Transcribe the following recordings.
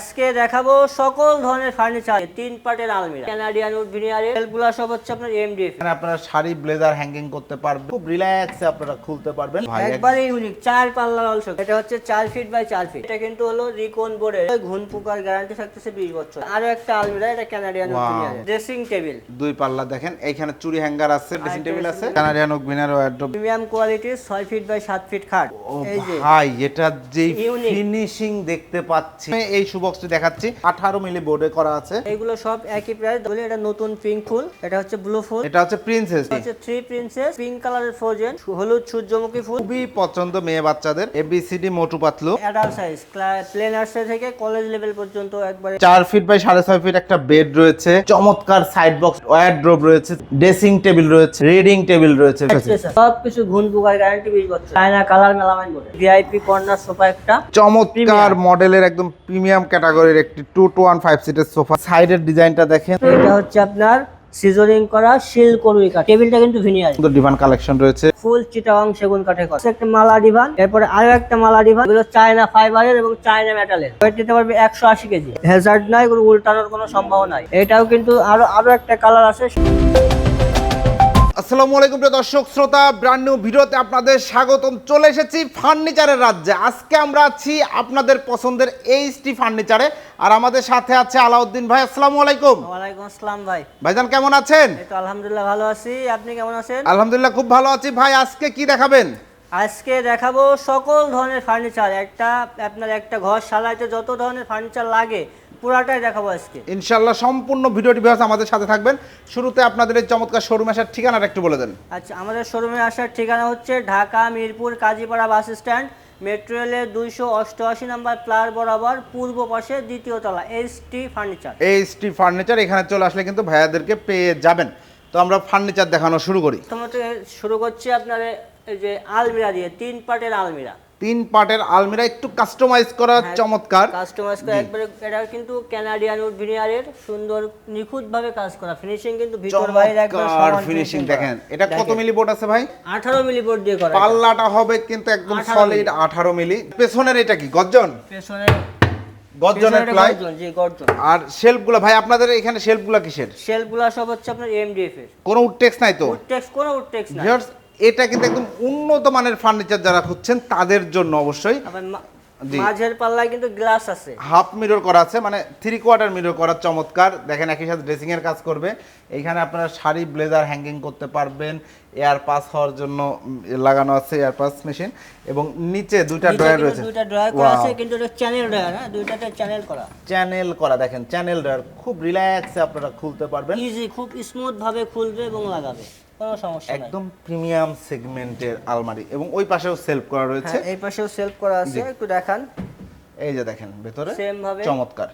আজকে দেখাবো সকল ধরনের ফার্নিচার তিন পার্টের আলমিরা। কানাডিয়ান উড ভিনিয়ারের এগুলো সব হচ্ছে আপনার এমডিএফ এখানে আপনারা শাড়ি ব্লেজার হ্যাঙ্গিং করতে পারবেন। খুব রিল্যাক্সে আপনারা খুলতে পারবেন। একবারে ইউনিক চার পাল্লার অলসো এটা হচ্ছে চার ফিট বাই চার ফিট এটা কিন্তু হলো রিকন বোর্ডের ঘুন পোকার গ্যারান্টি থাকতেছে বিশ বছর। আরও একটা আলমিরা এটা কানাডিয়ান উড Wow. ভিনিয়ারের ড্রেসিং টেবিল দুই পাল্লা দেখেন এইখানে চুরি হ্যাঙ্গার আছে ড্রেসিং টেবিল আছে। Canadian oak veneer wardrobe premium কোয়ালিটির ছয় ফিট বাই সাত ফিট খাট। এই যে। ভাই এটা যে. ফিনিশিং দেখতে পাচ্ছি। এই সুবক্সটি দেখাচ্ছি। 18 মিলি বোর্ডে করা আছে। এইগুলো সব একই প্রাইস বলে এটা নতুন পিঙ্ক ফুল এটা হচ্ছে ব্লু ফুল। এটা হচ্ছে প্রিন্সেস হচ্ছে থ্রি প্রিন্সেস পিঙ্ক কালারের ফ্রোজেন হলুদ সূর্যমুখী ফুল। খুবই পছন্দ মেয়ে বাচ্চাদের। ABCD Motu Patlu. Adult size play nursery থেকে কলেজ লেভেল পর্যন্ত একবারে চার ফিট বাই সাড়ে ছয় ফিট একটা বেড রয়েছে। চমৎকার সাইড বক্স ওয়ারড্রোব রয়েছে। ড্রেসিং টেবিল রয়েছে। রিডিং টেবিল রয়েছে। সব কিছু ঘুন পোকার গ্যারান্টি বিশ বছর। চায়না কালার মেলামাইন বলে ভিআইপি কর্নার সোফা একটা। চমৎকার মডেলের একদম প্রিমিয়াম ক্যাটাগরির একটি টু টু ওয়ান ফাইভ সিটের সোফা সাইডের ডিজাইনটা দেখেন। এটা হচ্ছে আপনার সিজরিং করা শিল করুই কাঠ। টেবিলটা কিন্তু ভিনিয়ার সুন্দর ডিভান কালেকশন রয়েছে। ফুল চিটাং সেগুন কাঠে করা। একটা মালা ডিভান এরপরে আরও একটা মালা ডিভান এগুলো চায়না ফাইবারের এবং চায়না মেটালের ওয়েট দিতে পারবে একশো আশি কেজি। হ্যাজার্ড নাই কোনো উল্টানোর কোনো সম্ভাবনা নাই। এটাও কিন্তু আরও আরও একটা কালার আছে। আসসালামু আলাইকুম প্রিয় দর্শক শ্রোতা ব্র্যান্ড নিউ ভিডিওতে আপনাদের স্বাগতম। চলে এসেছি ফার্নিচারের রাজ্যে। আজকে আমরা আছি আপনাদের পছন্দের এইচটি ফার্নিচারে। আর আমাদের সাথে আছে আলাউদ্দিন ভাই আসসালামু আলাইকুম। ওয়ালাইকুম আসসালাম ভাই। ভাইজান কেমন আছেন? এই তো আলহামদুলিল্লাহ ভালো আছি। আপনি কেমন আছেন? আলহামদুলিল্লাহ খুব ভালো আছি। ভাই আজকে কি দেখাবেন? আজকে দেখাবো সকল ধরনের ফার্নিচার। একটা আপনার একটা ঘর সালাইতে যত ধরনের ফার্নিচার লাগে পুরাটাই দেখাবো আজকে। ইনশাল্লাহ সম্পূর্ণ ভিডিওটি বিহাস আমাদের সাথে থাকবেন। শুরুতে আপনাদের এই চমৎকার শোরুম আসার ঠিকানাটা একটু বলে দেন। আচ্ছা আমাদের শোরুমে আসার ঠিকানা হচ্ছে Dhaka Mirpur Kazipara bus stand metro রেলের দুইশো অষ্টআশি নাম্বার প্লার বরাবর পূর্ব পাশে দ্বিতীয় তলা S T furniture HT furniture এখানে চলে আসলে কিন্তু ভাইয়াদেরকে পেয়ে যাবেন। তো আমরা ফার্নিচার দেখানো শুরু করি। প্রথমত শুরু করছি আপনার এই যে আলমিরা দিয়ে তিন পার্টের আলমিরা। তিন পার্টের আলমিরা একটু কাস্টমাইজ করা হ্যাঁ। চমৎকার। কাস্টমাইজ করে একবারে এটা কিন্তু কানাডিয়ান উড ভিনিয়ারের সুন্দর নিখুঁত ভাবে কাজ করা। ফিনিশিং কিন্তু ভিতর বাইরে চমৎকার সমান ফিনিশিং দেখেন। এটা কত মিলি বোর্ড আছে ভাই? 18 মিলি বোর্ড দিয়ে করা পাল্লাটা হবে কিন্তু একদম সলিড আঠারো মিলি পেছনের এটা কি? গর্জন? পেছনে গর্জনের প্লাই? গর্জন, জি গর্জন। আর শেলফগুলো ভাই আপনাদের এখানে শেলফগুলো কিসের? শেলগুলা সব হচ্ছে আপনার এমডিএফ এর। কোনো উড টেক্স নাই তো? উড টেক্স কোনো উডটেক্স না Viewers, এটা কিন্তু একদম উন্নত মানের ফার্নিচার যারা খুঁজছেন তাদের জন্য অবশ্যই। মাঝের পাল্লায় কিন্তু গ্লাস আছে। হাফ মিরর করা আছে মানে থ্রি কোয়ার্টার মিরর করা চমৎকার। দেখেন একই সাথে ড্রেসিং এর কাজ করবে। এইখানে আপনারা শাড়ি ব্লেজার হ্যাঙ্গিং করতে পারবেন এয়ার পাস হওয়ার জন্য লাগানো আছে এয়ার পাস মেশিন এবং নিচে দুইটা ড্রয়ার রয়েছে। দুইটা ড্রয়ার করা আছে কিন্তু এটা চ্যানেল ড্রয়ার হ্যাঁ? দুইটাতে চ্যানেল করা। চ্যানেল করা দেখেন চ্যানেল ড্রয়ার খুব রিল্যাক্সে আপনারা খুলতে পারবেন। ইজি খুব স্মুথ ভাবে খুলবে এবং লাগাবে। কোনো সমস্যা নাই। একদম প্রিমিয়াম সেগমেন্টের আলমারি এবং ওই পাশেও সেলফ করা রয়েছে। হ্যাঁ, এই পাশেও সেলফ করা আছে একটু দেখান। এই যে দেখেন ভেতরে Same ভাবে। চমৎকার।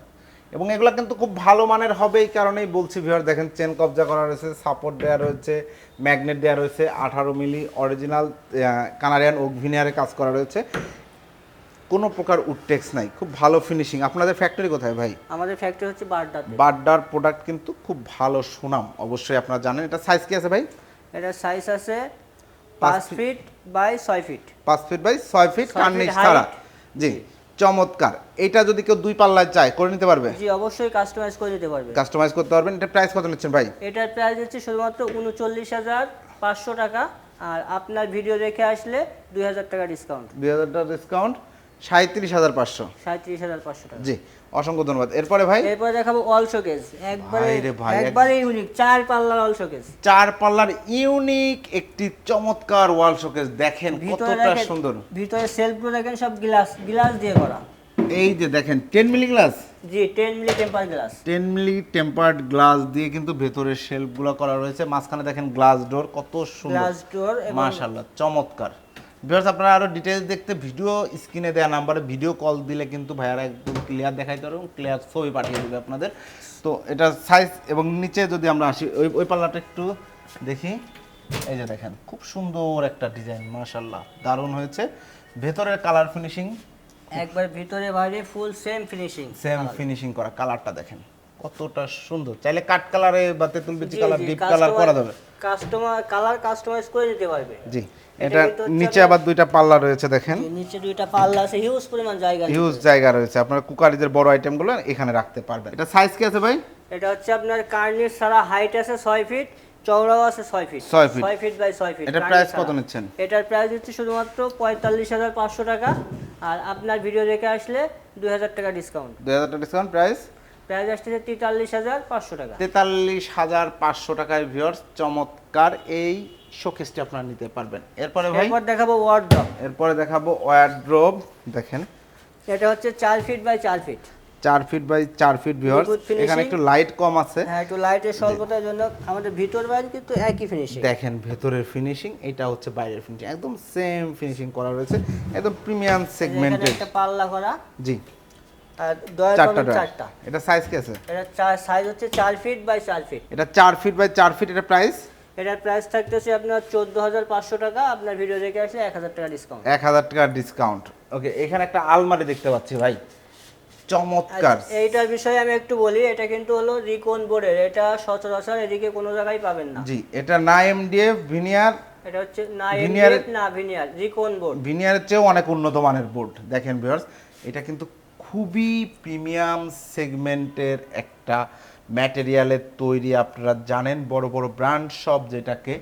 এবং এগুলো কিন্তু খুব ভালো মানের হবে এই কারণেই বলছি ভিউয়ার দেখেন চেন কবজা করা রয়েছে সাপোর্ট দেওয়া রয়েছে ম্যাগনেট দেওয়া রয়েছে আঠারো মিলি অরিজিনাল কানাডিয়ান ওকভিনিয়ারে কাজ করা রয়েছে। কোনো প্রকার উডটেক্স নাই খুব ভালো ফিনিশিং আপনাদের ফ্যাক্টরি কোথায় ভাই? আমাদের ফ্যাক্টরি হচ্ছে বারডাতে বাড্ডার প্রোডাক্ট কিন্তু খুব ভালো সুনাম অবশ্যই আপনারা জানেন। এটা সাইজ কি আছে ভাই? এটা সাইজ আছে পাঁচ পাঁচ ফিট বাই ছয় ফিট পাঁচ ফিট বাই ছয় ফিট ছয় কার্নিশ ছাড়া। জি চমৎকার। এটা যদি কেউ দুই পাল্লায় চায় করে নিতে পারবে? জি অবশ্যই কাস্টমাইজ করে দিতে পারবে। কাস্টমাইজ করতে পারবেন। এটা প্রাইস কত নিচ্ছেন ভাই? এটার প্রাইস হচ্ছে শুধুমাত্র উনচল্লিশ হাজার পাঁচশো টাকা। আর আপনার ভিডিও দেখে আসলে দুই হাজার টাকা ডিসকাউন্ট দুই হাজার টাকা ডিসকাউন্ট সাঁত্রিশ হাজার পাঁচশো। সাঁত্রিশ হাজার পাঁচশো টাকা। জি। অসংখ্য ধন্যবাদ। এরপরে ভাই? এরপরে দেখাবো অল শোকেস একবারে একবারে ইউনিক চার পাল্লার অল শোকেস চার পাল্লার ইউনিক একটি চমৎকার ওয়াল শোকেস দেখেন কতটা সুন্দর। ভিতরে সেলফগুলো দেখেন সব গ্লাস গ্লাস দিয়ে করা। এই যে দেখেন ten milli glass G ten milli temper glass ten milli tempered glass দিয়ে কিন্তু ভেতরের শেলফগুলো করা রয়েছে। মাঝখানে দেখেন গ্লাস ডোর কত সুন্দর। গ্লাস ডোর মাশাআল্লাহ চমৎকার। ভিউয়ার্স আপনারা আরও ডিটেইলস দেখতে ভিডিও স্ক্রিনে দেওয়া নাম্বারে ভিডিও কল দিলে কিন্তু ভাইয়ারা ক্লিয়ার দেখাইতে পারবে ক্লিয়ার ছবি পাঠিয়ে দেবে আপনাদের। তো এটা সাইজ এবং নিচে যদি আমরা আসি ওই ওই পাল্লাটা একটু দেখি। এই যে দেখেন খুব সুন্দর একটা ডিজাইন মাশাআল্লাহ দারুণ হয়েছে। ভেতরের কালার ফিনিশিং একবার ভিতরে বাইরে full same finishing same finishing করা কালারটা দেখেন কতটা সুন্দর। চাইলে কাট কালারে বা তেঁতুল বিচি কালার ডিপ কালার করা যাবে। কাস্টমার কালার কাস্টমাইজ করে দিতে পারবে। জি। এটা নিচে আবার দুইটা পাল্লা রয়েছে দেখেন। নিচে দুইটা পাল্লা আছে হিউজ পরিমাণ জায়গা। হিউজ জায়গা রয়েছে। আপনার কুকারিদের বড় আইটেমগুলো এখানে রাখতে পারবেন। এটা সাইজ কি আছে ভাই? এটা হচ্ছে আপনার কার্নির সারা হাইট আছে ছয় ফিট চওড়াও আছে ছয় ফিট ছয় feet। ছয় ফিট বাই ছয় ফিট এটার কার্নির price ছাড়া। কত নিচ্ছেন? এটার প্রাইস হচ্ছে শুধুমাত্র পঁয়তাল্লিশ হাজার পাঁচশো টাকা। আর আপনার ভিডিও দেখে আসলে দুই হাজার টাকা ডিসকাউন্ট দুই হাজার টাকা ডিসকাউন্ট প্রাইস প্রাইস তেতাল্লিশ হাজার পাঁচশো টাকা। তেতাল্লিশ হাজার পাঁচশো টাকায় ভিউয়ার্স চমৎকার এই শোকেসটি আপনারা নিতে পারবেন। এরপরে ভাই? এরপর দেখাবো ওয়ার্ড্রপ এরপরে দেখাবো দেখেন। এটা হচ্ছে চার ফিট বাই চার ফিট চার ফিট বাই চার ফিট ভিউয়ার্স এখানে একটু লাইট কম আছে। হ্যাঁ একটু লাইটের স্বল্পতার জন্য আমাদের ভিতর বাইরে কিন্তু একই ফিনিশিং দেখেন ভেতরের ফিনিশিং এটা হচ্ছে বাইরের ফিনিশিং একদম সেম ফিনিশিং করা রয়েছে। একদম প্রিমিয়াম সেগমেন্টেড একটা পাল্লা করা। জি। চারটা চারটা। এটা সাইজ কি আছে? এটা সাইজ হচ্ছে চার ফিট বাই চার ফিট এটা চার ফিট বাই চার ফিট এটা প্রাইস এটার প্রাইস থাকতেছে আপনার চোদ্দ হাজার পাঁচশো টাকা। আপনার ভিডিও দেখে আসলে এক হাজার টাকা ডিসকাউন্ট এক হাজার টাকার ডিসকাউন্ট ওকে এখানে একটা আলমারি দেখতে পাচ্ছি ভাই। চমৎকার। এইটার বিষয়ে আমি একটু বলি এটা কিন্তু হলো রিকন বোর্ডের এটা সচরাচর এদিকে কোনো জায়গায় পাবেন না। জি এটা না এমডিএফ ভিনিয়ার এটা হচ্ছে না Veneer- না ভিনিয়ার রিকন বোর্ড ভিনিয়ারের চেয়েও অনেক উন্নত মানের বোর্ড দেখেন ভিউয়ার্স এটা কিন্তু খুবই প্রিমিয়াম সেগমেন্টের একটা ম্যাটেরিয়ালের তৈরি আপনারা জানেন বড় বড় ব্র্যান্ড সব যেটাকে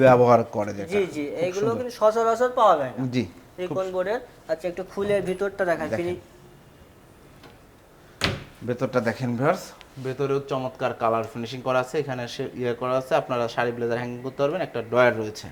ব্যবহার করে যেটা। জি জি খুব এইগুলো কিন্তু সচরাচর পাওয়া যায় না। জি রিকন বোর্ডের? আচ্ছা একটু খুলে ভিতরটা দেখেন। ভেতরটা দেখেন ভিউয়ার্স। ভেতরেও চমৎকার কালার ফিনিশিং করা আছে এখানে সে ইয়ে করা আছে আপনারা শাড়ি ব্লেজার হ্যাঙ্গিং করতে পারবেন একটা ডয়ার রয়েছে।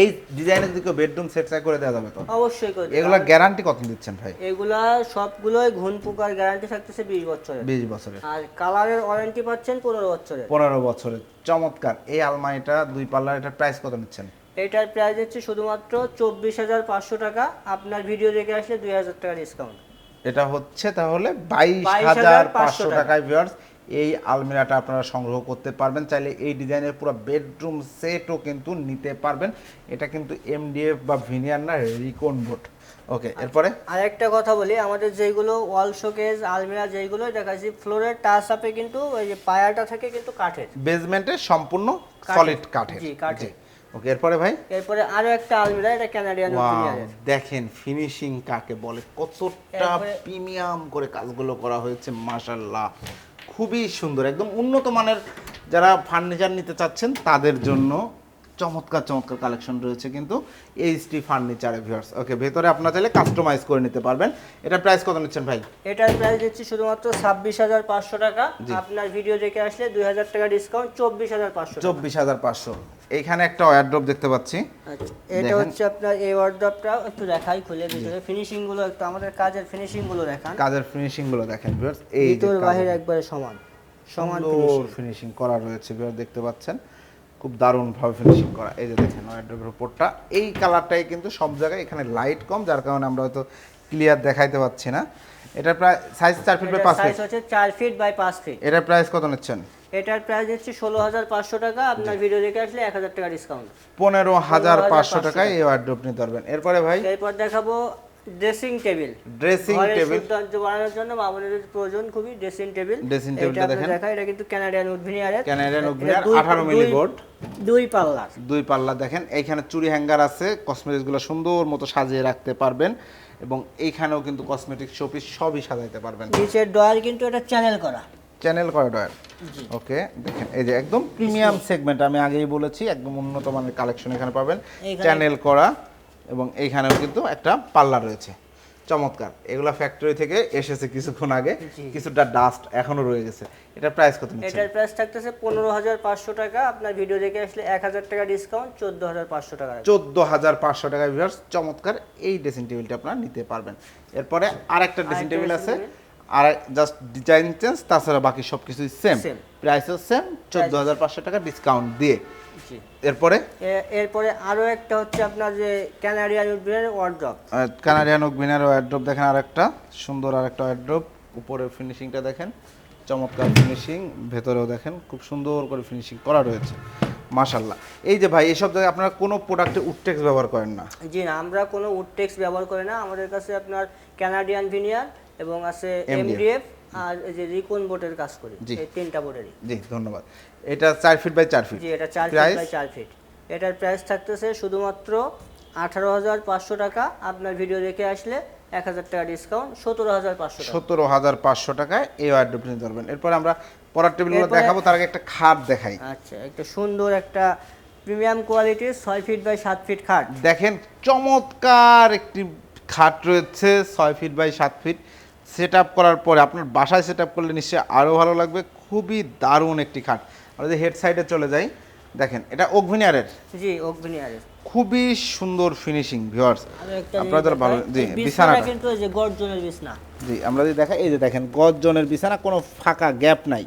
এই ডিজাইনের যদি কেউ বেডরুম সেট করে দেওয়া যাবে তো? অবশ্যই করে এগুলা গ্যারান্টি কত দিচ্ছেন ভাই? এগুলা সবগুলোই ঘুন পোকার গ্যারান্টি থাকতেছে বিশ বছরের। বিশ বছরের। আর কালারের ওয়ারেন্টি পাচ্ছেন পনেরো বছরের। পনেরো বছরের। চমৎকার। এই আলমারিটা দুই পাল্লার এটার প্রাইস কত নিচ্ছেন? এটার প্রাইস হচ্ছে শুধুমাত্র চব্বিশ হাজার পাঁচশো টাকা। আপনার ভিডিও দেখে আসলে দুই হাজার টাকা ডিসকাউন্ট এটা হচ্ছে তাহলে বাইশ 22,500 হাজার পাঁচশো টাকা। টাকায় ভিউয়ার্স এই আলমিরাটা আপনারা সংগ্রহ করতে পারবেন। চাইলে এই ডিজাইনের পুরো বেডরুম সেটও কিন্তু নিতে পারবেন। এটা কিন্তু এমডিএফ বা ভিনিয়ার না রিকন বোর্ড ওকে এরপরে? আর একটা কথা বলি আমাদের যেগুলো ওয়াল শোকেস আলমিরা যেগুলো দেখাচ্ছি ফ্লোরের টাচ আপে কিন্তু ওই যে পায়াটা থাকে কিন্তু কাঠের। বেসমেন্টে সম্পূর্ণ সলিড কাঠের। জি, কাঠের। ওকে এরপরে ভাই? এরপরে আরও একটা আলমিরা এটা ক্যানাডিয়ান Wow, ওপিনিয়নের দেখেন ফিনিশিং কাকে বলে কতটা প্রিমিয়াম করে কাজগুলো করা হয়েছে মাশাল্লাহ খুবই সুন্দর একদম উন্নত মানের যারা ফার্নিচার নিতে চাচ্ছেন তাদের জন্য চমৎকার চমৎকার কালেকশন রয়েছে কিন্তু এইচটি ফার্নিচারে ভিউয়ার্স ওকে ভেতরে আপনারা চাইলে কাস্টমাইজ করে নিতে পারবেন। এটা প্রাইস কত নিচ্ছেন ভাই? এটার প্রাইস দিচ্ছি শুধুমাত্র ছাব্বিশ হাজার পাঁচশো টাকা। আপনার ভিডিও দেখে আসলে দুই হাজার টাকা ডিসকাউন্ট চব্বিশ হাজার পাঁচশো চব্বিশ হাজার পাঁচশো। এইখানে একটা ওয়ারড্রপ দেখতে পাচ্ছি। আচ্ছা এটা হচ্ছে আপনার এই ওয়ার্ড্রপটা একটু দেখাই খুলে ভিতরে ফিনিশিংগুলো একটু আমাদের কাজের ফিনিশিংগুলো দেখান। কাজের ফিনিশিংগুলো দেখেন ভিউয়ার্স এই ভিতর বাহির একবারে সমান সমান ফিনিশিং করা রয়েছে ভিউয়ার দেখতে পাচ্ছেন? খুব দারুণ ভাবে ফিনিশিং করা। এই যে দেখেন ওয়ার্ড্রোবের উপরটা। এই কালারটাই কিন্তু সব জায়গায় এখানে লাইট কম যার কারণে আমরা হয়তো ক্লিয়ার দেখাইতে পাচ্ছি না। এটা প্রায় সাইজ চার ফিট বাই পাঁচ সাইজ হচ্ছে চার ফিট বাই পাঁচ ফিট এটার প্রাইস কত নিচ্ছেন? এটার প্রাইস হচ্ছে ষোলো হাজার পাঁচশো টাকা আপনার ভিডিও দেখে আসলে এক হাজার টাকা ডিসকাউন্ট পনেরো হাজার পাঁচশো 15,500 টাকায় এই ওয়ার্ড্রোব নিতে পারবেন। এরপরে ভাই? এরপর দেখাবো ড্রেসিং টেবিল ড্রেসিং টেবিল সৌন্দর্য বাড়ানোর জন্য মামুনের প্রয়োজন খুবই ড্রেসিং টেবিল ড্রেসিং table টা দেখেন। দেখা এটা কিন্তু ক্যানাডিয়ান উডভিনিয়ারের Canadian Woodveneer, 18 মিলি বোর্ড। দুই পাল্লা দুই পাল্লা দেখেন। এইখানে চুরি হ্যাঙ্গার আছে কসমেটিক্সগুলো সুন্দর মতো সাজিয়ে রাখতে পারবেন এবং এইখানেও কিন্তু কসমেটিক শোপিস সবই সাজাইতে পারবেন। নিচের ডয়ার কিন্তু এটা চ্যানেল করা। Channel corridor. ওকে দেখেন এই যে একদম প্রিমিয়াম সেগমেন্ট আমি আগেই বলেছি একদম উন্নত মানের কালেকশন এখানে পাবেন। চ্যানেল করা এবং এইখানেও কিন্তু একটা পাল্লা রয়েছে। চমৎকার এগুলা ফ্যাক্টরি থেকে এসেছে কিছুক্ষণ আগে কিছুটা ডাস্ট এখনও রয়ে গেছে। এটা প্রাইস কত এটার প্রাইস থাকতেছে পনেরো হাজার পাঁচশো টাকা আপনার ভিডিও দেখে আসলে এক হাজার টাকা ডিসকাউন্ট চোদ্দ হাজার পাঁচশো টাকা। চোদ্দ হাজার পাঁচশো টাকা ভিউয়ার্স চমৎকার এই ড্রেসিং টেবিলটা আপনারা নিতে পারবেন। এরপরে আরেকটা ড্রেসিং টেবিল আছে। আর জাস্ট ডিজাইন চেঞ্জ তাছাড়া বাকি সব কিছুই সেম. প্রাইসও সেম চোদ্দ হাজার পাঁচশো টাকা ডিসকাউন্ট দিয়ে। জি। এরপরে? এরপরে আরও একটা হচ্ছে আপনার যে Canadian wood veneer wardrobe Canadian oak veneer wardrobe দেখেন আরেকটা সুন্দর আরেকটা ওয়ারড্রপ উপরের ফিনিশিংটা দেখেন চমৎকার ফিনিশিং ভেতরেও দেখেন খুব সুন্দর করে ফিনিশিং করা রয়েছে মাশাল্লাহ এই যে ভাই এইসব জায়গায় আপনারা কোনো প্রোডাক্টে উডটেক্স ব্যবহার করেন না? জি না আমরা কোনো উডটেক্স ব্যবহার করি না। আমাদের কাছে আপনার ক্যানাডিয়ান ভিনিয়ার এবং আছে এমডিএফ আর এই যে রিকন বোর্ডের কাজ করি এই তিনটা বোর্ডেরই জি ধন্যবাদ। এটা চার ফিট বাই চার ফিট। জি এটা চার ফিট বাই চার ফিট। এটার প্রাইস থাকতেছে শুধুমাত্র আঠারো হাজার পাঁচশো টাকা। আপনার ভিডিও দেখে আসলে এক হাজার টাকা ডিসকাউন্ট সতেরো হাজার পাঁচশো সতেরো হাজার পাঁচশো টাকায় এই ওয়ার্ড্রোপ নিতে পারবেন। এরপর আমরা পড়ার টেবিলগুলো দেখাবো তার আগে একটা খাট দেখাই। আচ্ছা একটা সুন্দর একটা প্রিমিয়াম কোয়ালিটির ছয় ফিট বাই সাত ফিট খাট। দেখেন চমৎকার একটি খাট রয়েছে ছয় ফিট বাই সাত ফিট। সেট আপ করার পরে আপনার বাসায় সেট আপ করলে নিশ্চয়ই আরও ভালো লাগবে। খুবই দারুণ একটি খাট। আমরা যদি হেড সাইডে চলে যাই। দেখেন এটা ওকভিনিয়ারের জি অগ্নিয়ারের খুবই সুন্দর ফিনিশিং ভিউয়ার্স একটা আপনাদের ভালো জি বিছানাটা। কিন্তু এই যে গর্জনের বিছনা। জি আমরা যদি দেখাই এই যে দেখেন গর্জনের বিছানা কোনো ফাঁকা গ্যাপ নাই।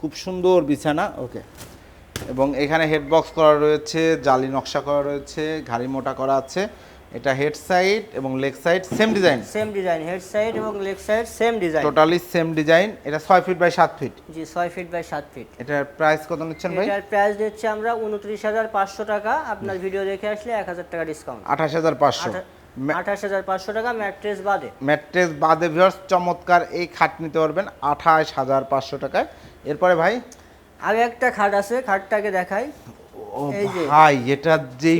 খুব সুন্দর বিছানা ওকে। এবং এখানে হেড বক্স করা রয়েছে জালি নকশা করা রয়েছে ঘাড়ি মোটা করা আছে। এটা হেড সাইড এবং leg side same design same design head side এবং leg side same design totally same design এটা ছয় ফিট বাই সাত ফিট জি ছয় ফিট বাই সাত ফিট এটার প্রাইস কত নিচ্ছেন ভাই? এটার প্রাইস দিচ্ছি আমরা উনত্রিশ হাজার পাঁচশো টাকা। আপনার ভিডিও দেখে আসলে এক হাজার টাকা ডিসকাউন্ট আঠাশ হাজার পাঁচশো। আঠাশ হাজার পাঁচশো টাকা ম্যাট্রেস বাদে। ম্যাট্রেস বাদে ভিউয়ার্স চমৎকার এই খাট নিতে পারবেন আঠাশ হাজার পাঁচশো টাকায়। এরপরে ভাই? আগে একটা খাট আছে খাটটাকে দেখাই। ও। ভাই এটা যে।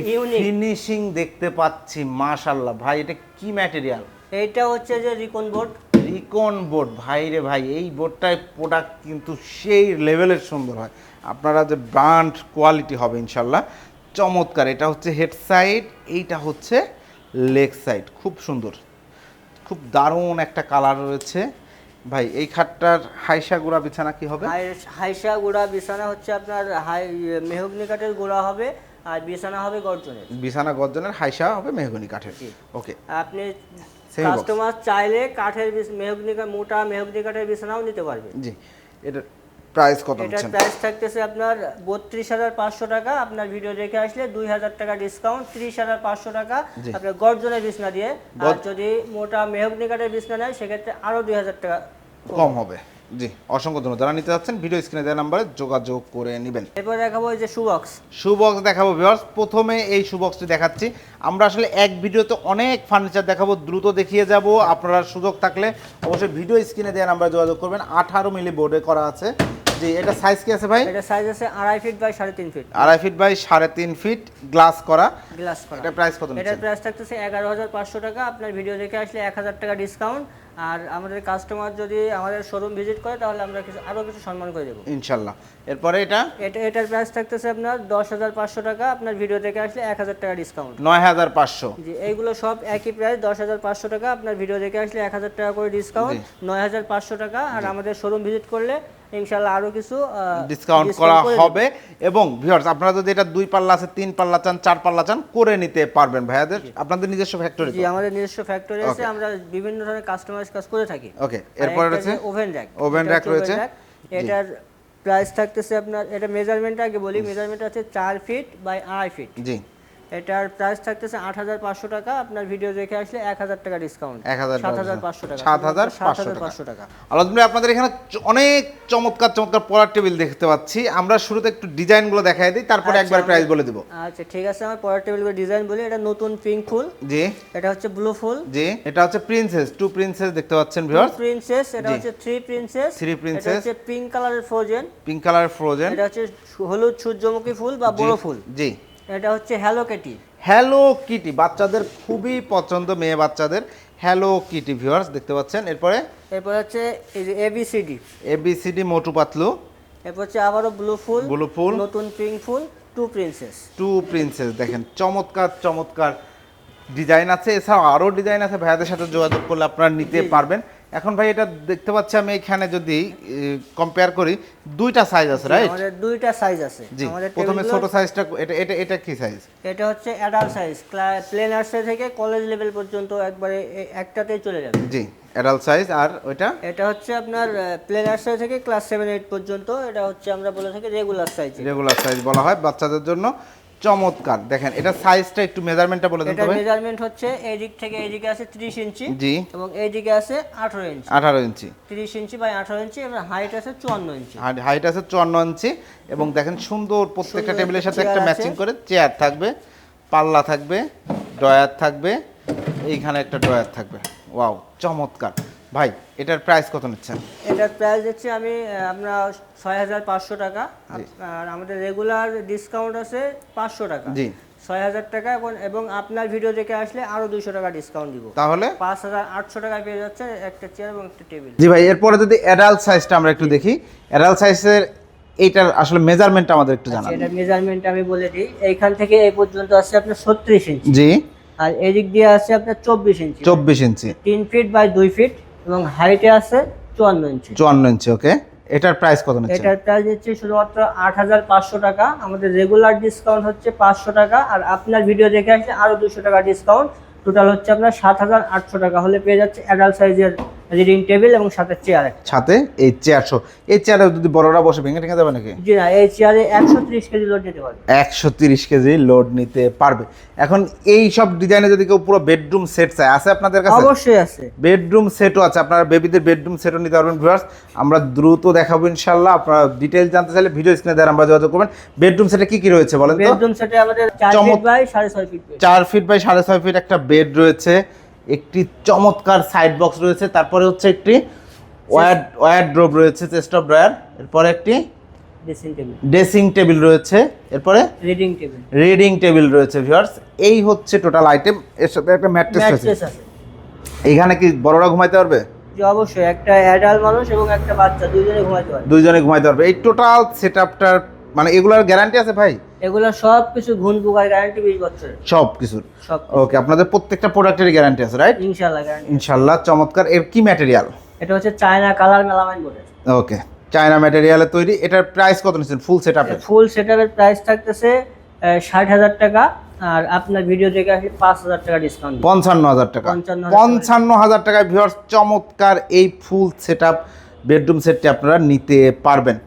ফিনিশিং দেখতে পাচ্ছি মাশাল্লাহ ভাই এটা কি ম্যাটেরিয়াল এইটা হচ্ছে যে রিকন বোর্ড রিকন বোর্ড ভাই রে ভাই এই বোর্ডটায় প্রোডাক্ট কিন্তু সেই লেভেলের সুন্দর হয়। আপনারা যে ব্র্যান্ড কোয়ালিটি হবে ইনশাল্লাহ চমৎকার এটা হচ্ছে হেড সাইড এইটা হচ্ছে লেগ সাইড খুব সুন্দর। খুব দারুণ একটা কালার রয়েছে। ভাই এই খাটটার হাইসা গোড়া বিছানা কি হবে? হাইসা গোড়া বিছানা হচ্ছে আপনার হাই মেহগনি কাঠের গোড়া হবে আর বিছানা হবে গর্জনের। বিছানা গর্জনের হাইসা হবে মেহগনি কাঠের। ওকে। আপনি। কাস্টমার চাইলে কাঠের মেহগনি মোটা মেহগনি কাঠের বিছানাও নিতে পারবেন। জি। এটার প্রাইস কত নিচ্ছেন? প্রাইস থাকতেছে আপনার বত্রিশ হাজার পাঁচশো টাকা। আপনার ভিডিও দেখে আসলে দুই হাজার টাকা ডিসকাউন্ট ত্রিশ হাজার পাঁচশো টাকা জি। আপনার গর্জনের বিছনা দিয়ে। আর যদি মোটা মেহগনি কাঠের বিছনা নেয় সেক্ষেত্রে আরও দুই হাজার টাকা কম। হবে। জি অসংখ্য ধন্যবাদ। যারা নিতে যাচ্ছেন ভিডিও স্ক্রিনে দেওয়া নাম্বারে যোগাযোগ করে নেবেন। এরপর দেখাবো এই যে সুবক্স শুবক্স দেখাবো ভিউয়ার্স প্রথমে এই শুবক্সটি দেখাচ্ছি। আমরা আসলে এক ভিডিওতে অনেক ফার্নিচার দেখাবো দ্রুত দেখিয়ে যাব। আপনারা সুযোগ থাকলে অবশ্যই ভিডিও স্ক্রিনে দেওয়া নাম্বারে যোগাযোগ করবেন। আঠারো মিলি বোর্ডে করা আছে। জি এটা সাইজ কি আছে ভাই? এটা সাইজ আছে আড়াই ফিট বাই সাড়ে তিন ফিট আড়াই ফিট বাই সাড়ে তিন ফিট গ্লাস করা। গ্লাস করা। এটা প্রাইস কত এটার প্রাইস থাকতেছে এগারো হাজার পাঁচশো টাকা। আপনার ভিডিও দেখে আসলে এক হাজার টাকা ডিসকাউন্ট আর আমাদের কাস্টমার যদি আমাদের শোরুম ভিজিট করে তাহলে আমরা কিছু আরও কিছু সম্মান করে দেবো। ইনশাল্লাহ। এরপরে এটা? এটা এটার প্রাইস থাকতেছে আপনার দশ হাজার পাঁচশো টাকা। আপনার ভিডিও দেখে আসলে এক হাজার টাকা ডিসকাউন্ট নয় হাজার পাঁচশো। জি এইগুলো সব একই প্রাইস দশ হাজার পাঁচশো টাকা। আপনার ভিডিও দেখে আসলে এক হাজার টাকা করে ডিসকাউন্ট নয় হাজার পাঁচশো টাকা। আর আমাদের শোরুম ভিজিট করলে ইনশাল্লাহ আরও কিছু ডিসকাউন্ট করা হবে। এবং ভিউয়ার্স আপনারা যদি এটা দুই পাল্লা আছে তিন পাল্লা চান চার পাল্লা চান করে নিতে পারবেন ভাইয়াদের। আপনাদের নিজস্ব ফ্যাক্টরি জি আমাদের নিজস্ব ফ্যাক্টরি আছে আমরা বিভিন্ন ধরনের কাস্টমাইজ কাজ করে থাকি। ওকে এরপরে রয়েছে ওভেন র্যাক ওভেন rack রয়েছে। এটার প্রাইস থাকতেছে আপনার এটা মেজারমেন্ট আগে বলি মেজারমেন্ট আছে চার ফিট বাই আড়াই ফিট জি। এটার প্রাইস থাকতেছে আট হাজার পাঁচশো টাকা। আপনার ভিডিও দেখে আসলে এক হাজার টাকা ডিসকাউন্ট 1000 সাত হাজার পাঁচশো টাকা। সাত হাজার পাঁচশো হাজার টাকা। টাকা আপনাদের এখানে অনেক চমৎকার চমৎকার পড়ার টেবিল দেখতে পাচ্ছি। আমরা শুরুতে একটু ডিজাইনগুলো দেখাই দিই তারপরে আচ্ছা, একবার প্রাইস বলে দিব। আচ্ছা ঠিক আছে আমার পরের টেবিলগুলো ডিজাইন বলি। এটা নতুন পিঙ্ক ফুল। জি। এটা হচ্ছে ব্লু ফুল। জি এটা হচ্ছে প্রিন্সেস টু প্রিন্সেস দেখতে পাচ্ছেন ভিউয়ার্স প্রিন্সেস এটা হচ্ছে থ্রি প্রিন্সেস Three এটা হচ্ছে পিঙ্ক কালারের ফ্রোজেন পিঙ্ক কালার ফ্রোজেন এটা হচ্ছে হলুদ সূর্যমুখী ফুল বা বড় ফুল। জি। এটা হচ্ছে হ্যালো কেটি হ্যালো কিটি বাচ্চাদের খুবই পছন্দ মেয়ে বাচ্চাদের হ্যালো কিটি ভিউয়ার্স দেখতে পাচ্ছেন? এরপরে? এরপর হচ্ছে এই যে এবিসিডি এবিসিডি মোটু পাতলু। এরপর হচ্ছে আবারও ব্লু ফুল ব্লু ফুল। নতুন পিঙ্ক ফুল টু প্রিন্সেস টু প্রিন্সেস দেখেন চমৎকার চমৎকার ডিজাইন আছে। এছাড়াও আরও ডিজাইন আছে। ভাইয়াদের সাথে যোগাযোগ করলে আপনারা নিতে পারবেন। এখন ভাই এটা দেখতে পাচ্ছি আমি এখানে যদি কম্পেয়ার করি দুইটা সাইজ আছে রাইট আমাদের দুইটা সাইজ আছে। আমাদের প্রথমে ছোট সাইজটা এটা এটা এটা কি সাইজ এটা হচ্ছে অ্যাডাল্ট সাইজ প্লেন আর্টসে থেকে কলেজ লেভেল পর্যন্ত একবারে একটাতেই চলে যাবে। জি অ্যাডাল্ট সাইজ আর ওইটা? এটা হচ্ছে আপনার প্লেন আর্টসে থেকে ক্লাস সেভেন এইট পর্যন্ত এটা হচ্ছে আমরা বলে থাকি রেগুলার সাইজ রেগুলার সাইজ বলা হয় বাচ্চাদের জন্য। চমৎকার। দেখেন এটা সাইজটা একটু মেজারমেন্টটা বলে দেন তো এটার মেজারমেন্ট হচ্ছে এই দিক থেকে এই দিকে আছে ত্রিশ ইঞ্চি জি। এবং এই দিকে আছে আঠারো ইঞ্চি। আঠারো ইঞ্চি। তিরিশ ইঞ্চি বাই আঠারো ইঞ্চি এবং হাইট আছে চুয়ান্ন ইঞ্চি। হাইট আছে চুয়ান্ন ইঞ্চি এবং দেখেন সুন্দর প্রত্যেকটা টেবিলের সাথে একটা একটা ম্যাচিং করে। চেয়ার থাকবে পাল্লা থাকবে ড্রয়ার থাকবে এইখানে একটা ড্রয়ার থাকবে। ওয়াও চমৎকার। ভাই এটার প্রাইস কত নিচ্ছেন? এটার প্রাইস হচ্ছে আমি আমরা ছয় হাজার পাঁচশো টাকা। আর আমাদের রেগুলার ডিসকাউন্ট আছে পাঁচশো টাকা। জি। ছয় হাজার টাকা এবং এবং আপনার ভিডিও দেখে আসলে আরও দুইশো টাকা ডিসকাউন্ট দিব। তাহলে? পাঁচ হাজার আটশো টাকায় পেয়ে যাচ্ছে একটা চেয়ার এবং একটা টেবিল জি ভাই এরপরে যদি অ্যাডাল্ট সাইজটা আমরা একটু দেখি। অ্যাডাল্ট সাইজের এইটার আসলে মেজারমেন্টটা আমাদের একটু জানান। এটা মেজারমেন্ট আমি বলে দিই। এইখান থেকে এই পর্যন্ত আছে আপনার ছত্রিশ ইঞ্চি জি। আর এদিক দিয়ে আছে আপনার চব্বিশ ইঞ্চি চব্বিশ ইঞ্চি তিন ফিট বাই দুই ফিট এবং হাইটে আছে চুয়ান্ন ইঞ্চি চুয়ান্ন ইঞ্চি ওকে এটার প্রাইস কত নিচ্ছে এটার প্রাইস হচ্ছে শুধুমাত্র আট হাজার পাঁচশো টাকা। আমাদের রেগুলার ডিসকাউন্ট হচ্ছে পাঁচশো টাকা আর আপনার ভিডিও দেখে আসলে আরও দুশো টাকা ডিসকাউন্ট টোটাল হচ্ছে আপনার সাত হাজার আটশো টাকা। হলে পেয়ে যাচ্ছে অ্যাডাল্ট সাইজের রিডিং টেবিল এবং সাথে চেয়ার সাথে এই চেয়ারশো এই চেয়ারে যদি বড়রা বসে ভেঙে ঠেঙে যাবে নাকি? জি না এই চেয়ারে একশো ত্রিশ কেজি লোড নিতে পারবে। একশো তিরিশ কেজি লোড নিতে পারবে। এখন এই সব ডিজাইনে যদি কেউ পুরো বেডরুম সেট চায় আছে আপনাদের কাছে? অবশ্যই আছে। বেডরুম সেটও আছে। আপনারা বেবিদের বেডরুম সেটও নিতে পারবেন ভিউয়ার্স আমরা দ্রুত দেখাবো ইনশাল্লাহ আপনারা ডিটেইলস জানতে চাইলে ভিডিও স্ক্রিনে দেওয়ার আমরা যোগাযোগ করবেন। বেডরুম সেটে কি কি রয়েছে বলেন তো? বেডরুম সেটে আমাদের চার ফিট বাই সাড়ে ছয় ফিট চার ফিট বাই সাড়ে ছয় ফিট একটা বেড রয়েছে। একটি চমৎকার সাইড বক্স রয়েছে তারপরে হচ্ছে একটি ওয়ার ওয়ার ড্রপ রয়েছে চেস্ট অফ ড্রয়ার এরপরে একটি ড্রেসিং টেবিল ড্রেসিং টেবিল রয়েছে এরপরে রিডিং টেবিল রিডিং টেবিল রয়েছে ভিউয়ার্স এই হচ্ছে টোটাল আইটেম এর সাথে একটা ম্যাট্রেস আছে। এখানে কি বড়রা ঘুমাইতে পারবে? যে অবশ্যই। একটা অ্যাডাল্ট মানুষ এবং একটা বাচ্চা দুইজনে ঘুমাইতে পারে দুইজনে ঘুমাইতে পারবে। এই টোটাল সেটআপটার মানে এগুলার গ্যারান্টি আছে ভাই? এগুলো সব কিছু ঘুন পোকার গ্যারান্টি বিশ বছরের। সব কিছুর সব ওকে আপনাদের প্রত্যেকটা প্রোডাক্টেরই গ্যারান্টি আছে রাইট ইনশাল্লাহ গ্যারান্টি ইনশাল্লাহ চমৎকার। এর কি ম্যাটেরিয়াল এটা হচ্ছে চায়না কালার মেলামাইন বোর্ডের। ওকে চায়না ম্যাটেরিয়ালে তৈরি। এটার প্রাইস কত নিচ্ছেন? ফুল সেটআপের ফুল সেটআপের প্রাইস থাকতেছে ষাট হাজার টাকা আর আপনার ভিডিও দেখে আসলে পাঁচ হাজার টাকা ডিসকাউন্ট পঞ্চান্ন হাজার টাকা। 55,000 পঞ্চান্ন হাজার টাকায় ভিউয়ার্স চমৎকার এই ফুল সেটআপ বেডরুম সেটটি আপনারা নিতে পারবেন।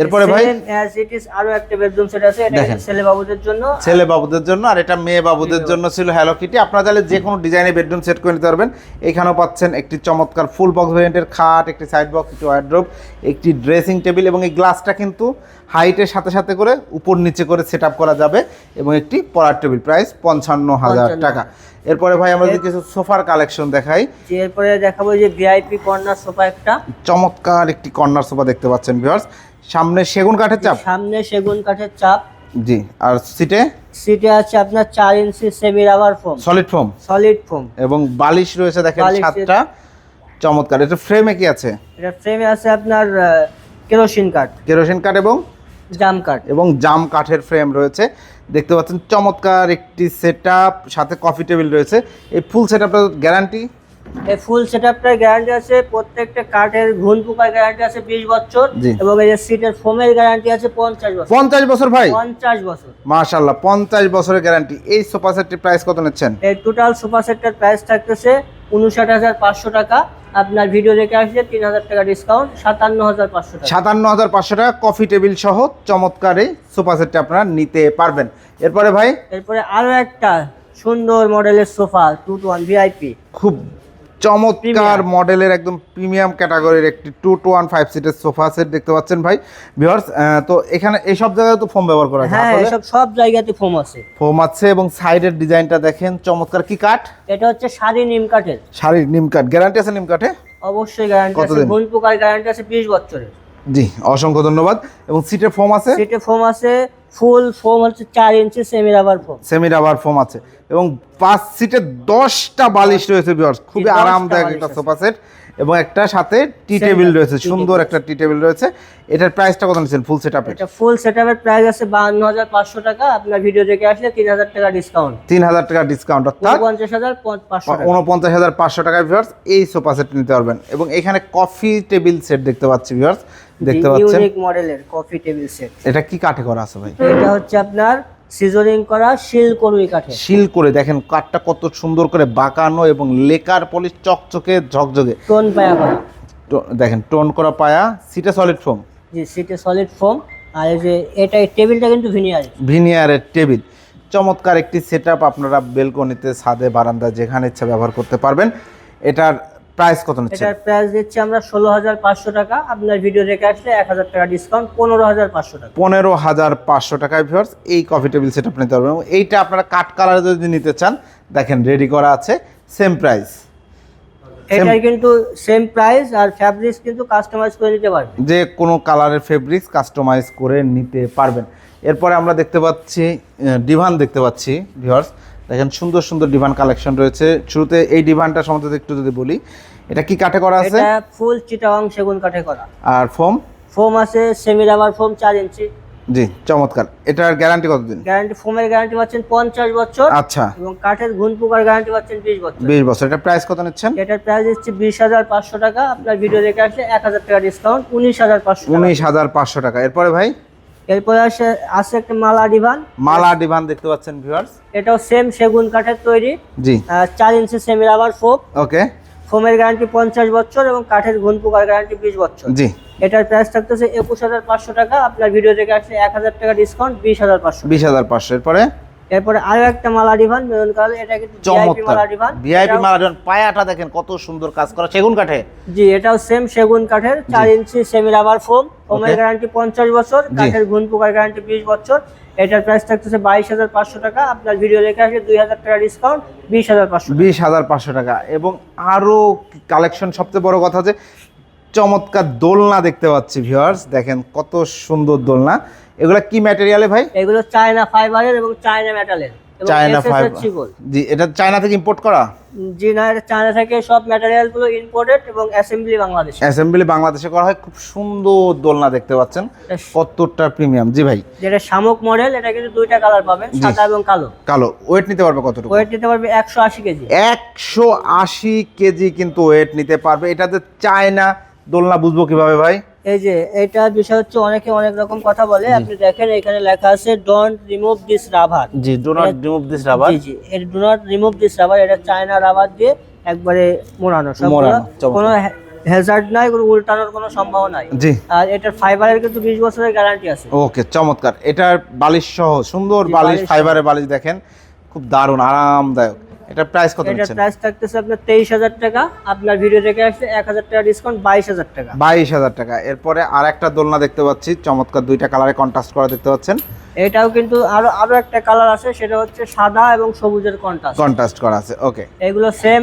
এরপরে ভাই? অ্যাজ ইট ইজ আরও একটা বেডরুম সেট আছে এটা ছেলে বাবুদের জন্য ছেলে বাবুদের জন্য আর এটা মেয়ে বাবুদের জন্য ছিল হ্যালো কিটি আপনারা চাইলে যে কোনো ডিজাইনে বেডরুম সেট করে নিতে পারবেন। এখানেও পাচ্ছেন একটি চমৎকার ফুল বক্স ভেরিয়েন্টের খাট একটি সাইড বক্স একটি ওয়ার্ড্রোব একটি ড্রেসিং টেবিল এবং এই গ্লাসটা কিন্তু হাইটের সাথে সাথে করে উপর নিচে করে সেট আপ করা যাবে এবং একটি পড়ার টেবিল প্রাইস পঞ্চান্ন হাজার টাকা। এরপরে ভাই আমরা কিছু সোফার কালেকশন দেখাই। এরপরে দেখাবো যে ভিআইপি কর্নার সোফা একটা। চমৎকার একটি কর্নার সোফা দেখতে পাচ্ছেন ভিউয়ার্স সামনে সেগুন কাঠের চাপ? সামনে সেগুন কাঠের চাপ। জি আর সিটে? সিটে আছে আপনার চার inch semi rubber foam solid foam solid foam এবং বালিশ রয়েছে দেখেন সাতটা। চমৎকার এটা ফ্রেমে কি আছে? এটা ফ্রেমে আছে আপনার কেরোসিন কাঠ কেরোসিন কাঠ এবং? জাম কাঠ এবং জাম কাঠের ফ্রেম রয়েছে। দেখতে পাচ্ছেন চমৎকার একটি সেট সাথে কফি টেবিল রয়েছে। এই ফুল সেট গ্যারান্টি এই ফুল সেটআপটার গ্যারান্টি আছে প্রত্যেকটা কাঠের ঘুন পোকার গ্যারান্টি আছে বিশ বছর এবং এই যে সিটের ফোমের গ্যারান্টি আছে পঞ্চাশ বছর। পঞ্চাশ বছর ভাই? পঞ্চাশ বছর। মাশাল্লাহ পঞ্চাশ বছরের গ্যারান্টি এই সোফা সেটটির প্রাইস কত নিচ্ছেন? এই টোটাল সোফা সেটটার প্রাইস থাকতেছে উনষাট হাজার পাঁচশো টাকা। আপনার ভিডিও দেখে আসলে তিন হাজার টাকা ডিসকাউন্ট সাতান্ন হাজার পাঁচশো টাকা। সাতান্ন হাজার পাঁচশো টাকা কফি টেবিল সহ চমৎকার এই সোফা সেটটি আপনারা নিতে পারবেন। এরপরে ভাই? এরপরে আরও একটা সুন্দর মডেলের sofa two two one VIP খুব চমৎকার মডেলের একদম প্রিমিয়াম ক্যাটাগরির একটি টু টু ওয়ান ফাইভ সিটের সোফা সেট দেখতে পাচ্ছেন ভাই। ভিউয়ার্স তো এখানে এইসব জায়গায় তো ফোম ব্যবহার করা হ্যাঁ এইসব এসব সব জায়গাতে ফোম আছে। ফোম আছে এবং সাইডের ডিজাইনটা দেখেন চমৎকার। কি কাঠ? এটা হচ্ছে শাড়ি নিম কাঠের। শাড়ি নিম কাঠ। গ্যারান্টি আছে নিম কাঠে? অবশ্যই গ্যারান্টি আছে। কতদিন? প্রকার গ্যারান্টি আছে বিশ বছরের। জি অসংখ্য ধন্যবাদ। এবং সিটের ফোম আছে? সিটের ফোম আছে ফুল ফোম হচ্ছে চার inch semi rubber foam semi rubber foam আছে। এবং পাঁচ সিটে দশটা বালিশ রয়েছে ভিউয়ার্স খুবই আরামদায়ক একটা সোফা সেট এবং একটা সাথে টি টেবিল রয়েছে সুন্দর একটা টি টেবিল রয়েছে। এটার প্রাইসটা কত নিচ্ছেন? ফুল সেট এটা ফুল সেটআপের প্রাইস আছে বাহান্ন হাজার পাঁচশো টাকা। আপনার ভিডিও দেখে আসলে তিন হাজার টাকা ডিসকাউন্ট তিন হাজার টাকা ডিসকাউন্ট অর্থাৎ পঞ্চাশ হাজার পাঁচশো টাকা। উনপঞ্চাশ হাজার পাঁচশো টাকায় ভিউয়ার্স এই সোফা সেট নিতে পারবেন। এবং এখানে কফি টেবিল সেট দেখতে পাচ্ছি ভিউয়ার্স দেখতে পাচ্ছেন। ইউনিক মডেলের কফি টেবিল সেট এটা কি কাঠে করা আছে ভাই? এটা হচ্ছে আপনার সিজনিং করা শিল করুই কাঠের। শিল করে দেখেন কাঠটা কত সুন্দর করে বাঁকানো এবং লেকার পলিশ চকচকে ঝকঝকে। টোন পায়া করা। দেখেন টোন করা পায়া সিটে সলিড ফোম জি সিটে সলিড ফোম আর এই যে এটা টেবিলটা কিন্তু ভিনিয়ার ভিনিয়ারের টেবিল। চমৎকার একটি সেট আপনারা বেলকনিতে ছাদে বারান্দা যেখানে ইচ্ছা ব্যবহার করতে পারবেন। এটার প্রাইস কত নিচ্ছে এটার প্রাইস দিচ্ছি আমরা ষোলো হাজার পাঁচশো টাকা। আপনার ভিডিও দেখে আসলে এক হাজার টাকা ডিসকাউন্ট পনেরো হাজার পাঁচশো টাকা। পনেরো হাজার পাঁচশো টাকায় ভিউয়ার্স এই কফি টেবিল সেট আপনি নিতে পারবেন। এইটা আপনারা কাঠ কালারে যদি নিতে চান দেখেন রেডি করা আছে সেম প্রাইস এটাই কিন্তু সেম প্রাইস আর ফ্যাব্রিক্স কিন্তু কাস্টমাইজ করে নিতে পারবে যে কোনো কালারের ফেব্রিক্স কাস্টমাইজ করে নিতে পারবেন। এরপরে আমরা দেখতে পাচ্ছি ডিভান দেখতে পাচ্ছি ভিউয়ার্স দেখেন সুন্দর সুন্দর ডিভান কালেকশন রয়েছে। শুরুতে এই ডিভানটা সম্বন্ধে একটু যদি বলি এটা কি কাঠে করা আছে? এটা ফুল চিটাং সেগুন কাঠে করা। আর ফোম? ফোম আছে সেমি রাবার ফোম চার ইঞ্চি। জি চমৎকার। এটার গ্যারান্টি কতদিন? গ্যারান্টি ফোমের গ্যারান্টি পাচ্ছেন পঞ্চাশ বছর। আচ্ছা। এবং কাঠের ঘুন পোকার গ্যারান্টি পাচ্ছেন বিশ বছর। বিশ বছর। এটা প্রাইস কত নিচ্ছেন? এটার প্রাইস হচ্ছে বিশ হাজার পাঁচশো টাকা। আপনার ভিডিও দেখে আসলে এক হাজার টাকা ডিসকাউন্ট উনিশ হাজার পাঁচশো উনিশ হাজার পাঁচশো টাকা। এরপরে ভাই? এরপরে আসে আছে একটা মালা ডিভান। মালা ডিভান দেখতে পাচ্ছেন ভিউয়ার্স এটাও সেম সেগুন কাঠের তৈরি। জি। চার inch semi rubber foam okay ফোমের গ্যারান্টি পঞ্চাশ বছর এবং কাঠের ঘুন পোকার গ্যারান্টি বিশ বছর। জি। এটার প্রাইস থাকতেছে একুশ হাজার পাঁচশো টাকা। আপনার ভিডিও দেখে আসলে এক হাজার টাকা ডিসকাউন্ট বিশ হাজার পাঁচশো বিশ হাজার পাঁচশো। এরপরে? এরপরে আরও একটা মালা ডিভান মেরুন কালার এটা কিন্তু ভিআইপি মালা ডিভান ভিআইপি মালা ডিভান পায়াটা দেখেন কত সুন্দর কাজ করা সেগুন কাঠে? জি এটাও সেম সেগুন কাঠের চার ইঞ্চি সেমি রাবার ফোম ফোমের Okay. গ্যারান্টি পঞ্চাশ বছর কাঠের ঘুন পোকার গ্যারান্টি বিশ বছর। এটার প্রাইস থাকতেছে বাইশ হাজার পাঁচশো টাকা। আপনার ভিডিও দেখে আসলে দুই হাজার টাকা ডিসকাউন্ট বিশ হাজার পাঁচশো বিশ হাজার পাঁচশো টাকা। এবং আরও কালেকশন সবচেয়ে বড় কথা যে চমৎকার দোলনা দেখতে পাচ্ছি ভিউয়ার্স দেখেন কত সুন্দর দোলনা। এগুলা কি ম্যাটেরিয়ালে ভাই? এগুলো চায়না ফাইবারের এবং চায়না মেটালের চায়না ফাইবার জি এটা চায়না থেকে ইম্পোর্ট করা? জি না এটা চায়না থেকে সব ম্যাটেরিয়ালগুলো ইম্পোর্টেড এবং অ্যাসেম্বলি বাংলাদেশ। অ্যাসেম্বলি বাংলাদেশে করা হয়। খুব সুন্দর দোলনা দেখতে পাচ্ছেন। কতটা প্রিমিয়াম জি ভাই। যেটা শামুক মডেল এটা কিন্তু দুইটা কালার পাবেন সাদা এবং কালো। কালো। ওয়েট নিতে পারবে কতটুকু? ওয়েট নিতে পারবে একশো আশি কেজি। একশো আশি কেজি কিন্তু ওয়েট নিতে পারবে। এটা এটাতে চায়না দোলনা বুঝব কীভাবে ভাই? এই যে এটা বিষয় হচ্ছে অনেকে অনেক রকম কথা বলে। আপনি দেখেন এখানে লেখা আছে don't remove this rubber G do not remove this rubber জি জি এর do not remove this rubber এটা চায়না রাবার দিয়ে একবারে মোড়ানো সব কোনো হ্যাজার্ড নাই কোনো উল্টানোর কোনো সম্ভাবনা নাই। জি। আর এটার ফাইবারের কিন্তু বিশ বছরের গ্যারান্টি আছে। ওকে চমৎকার। এটার বালিশ সহ সুন্দর বালিশ বালিশ ফাইবারের বালিশ দেখেন খুব দারুণ আরামদায়ক। এটার প্রাইস কত নিচ্ছেন প্রাইস থাকতেছে আপনার তেইশ হাজার টাকা। আপনার ভিডিও দেখে আসলে এক হাজার টাকা ডিসকাউন্ট বাইশ হাজার টাকা। বাইশ হাজার টাকা। এরপরে আর একটা দোলনা দেখতে পাচ্ছি চমৎকার দুইটা কালারে কন্ট্রাস্ট করা দেখতে পাচ্ছেন। এটাও কিন্তু আরও আরও একটা কালার আছে সেটা হচ্ছে সাদা এবং সবুজের কন্ট্রাস্ট কন্ট্রাস্ট করা আছে ওকে এগুলো সেম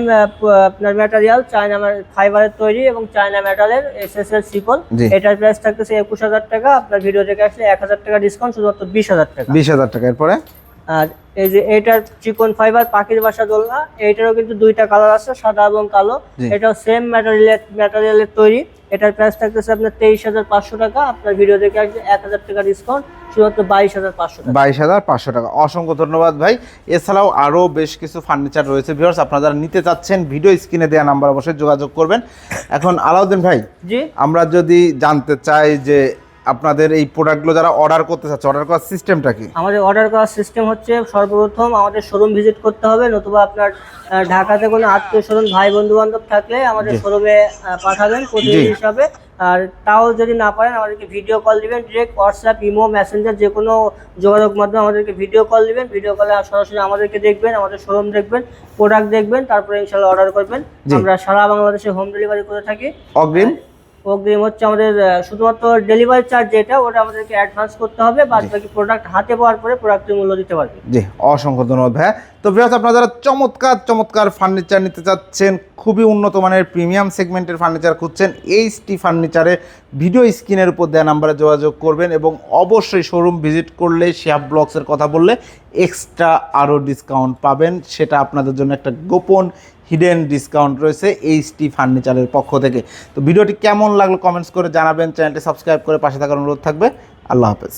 আপনার ম্যাটেরিয়াল চায়না ফাইবারের তৈরি এবং চায়না মেটালের এস এস সিপল এটার প্রাইস থাকতেছে একুশ হাজার টাকা। আপনার ভিডিও দেখে আসলে এক হাজার টাকা ডিসকাউন্ট শুধুমাত্র বিশ হাজার টাকা। বিশ হাজার টাকা। এরপরে? আর এই যে এটার চিকন ফাইবার পাখির বাসা দোলনা এটারও কিন্তু দুইটা কালার আছে সাদা এবং কালো। এটাও সেম ম্যাটেরিয়াল ম্যাটেরিয়ালের তৈরি। এটার প্রাইস থাকতেছে আপনার তেইশ হাজার পাঁচশো টাকা। আপনার ভিডিও দেখে আসলে এক হাজার টাকা ডিসকাউন্ট শুধুমাত্র বাইশ হাজার পাঁচশো টাকা। বাইশ হাজার পাঁচশো টাকা। অসংখ্য ধন্যবাদ ভাই। এছাড়াও আরও বেশ কিছু ফার্নিচার রয়েছে ভিউয়ার্স আপনারা যারা নিতে চাচ্ছেন ভিডিও স্ক্রিনে দেওয়া নাম্বার অবশ্যই যোগাযোগ করবেন। এখন আলাউদ্দিন ভাই জি। আমরা যদি জানতে চাই যে আপনাদের এই প্রোডাক্টগুলো যারা অর্ডার করতে চাচ্ছে অর্ডার করার সিস্টেমটা কি? আমাদের অর্ডার করার সিস্টেম হচ্ছে সর্বপ্রথম আমাদের শোরুম ভিজিট করতে হবে নতুবা আপনার ঢাকাতে কোনো আত্মীয় স্বজন ভাই বন্ধু বান্ধব থাকলে আমাদের শোরুমে পাঠাবেন প্রতিনিধি হিসাবে। আর তাও যদি না পারেন আমাদেরকে ভিডিও কল দিবেন ডিরেক্ট হোয়াটসঅ্যাপ ইমো মেসেঞ্জার যে কোনো যোগাযোগ মাধ্যমে আমাদেরকে ভিডিও কল দিবেন। ভিডিও কলে সরাসরি আমাদেরকে দেখবেন আমাদের শোরুম দেখবেন প্রোডাক্ট দেখবেন তারপরে ইনশাল্লাহ অর্ডার করবেন। আমরা সারা বাংলাদেশে হোম ডেলিভারি করে থাকি। অগ্রিম? অগ্রিম হচ্ছে আমাদের শুধুমাত্র ডেলিভারি চার্জ যেটা ওটা আমাদেরকে অ্যাডভান্স করতে হবে বাদ বাকি প্রোডাক্ট হাতে পাওয়ার পরে প্রোডাক্টের মূল্য দিতে পারবে। জি অসংখ্য ধন্যবাদ ভাইয়া। তো ভিউয়ার্স আপনারা যারা চমৎকার চমৎকার ফার্নিচার নিতে চাচ্ছেন খুবই উন্নত মানের প্রিমিয়াম সেগমেন্টের ফার্নিচার খুঁজছেন এইচটি ফার্নিচারে ভিডিও স্ক্রিনের উপর দেওয়া নাম্বারে যোগাযোগ করবেন এবং অবশ্যই শোরুম ভিজিট করলে শিয়াব ব্লগসের কথা বললে এক্সট্রা আরও ডিসকাউন্ট পাবেন। সেটা আপনাদের জন্য একটা গোপন হিডেন ডিসকাউন্ট রয়েছে এইচটি ফার্নিচারের পক্ষ থেকে। তো ভিডিওটি কেমন লাগল কমেন্টস করে জানাবেন। চ্যানেলটি সাবস্ক্রাইব করে পাশে থাকার অনুরোধ থাকবে। আল্লাহ হাফেজ।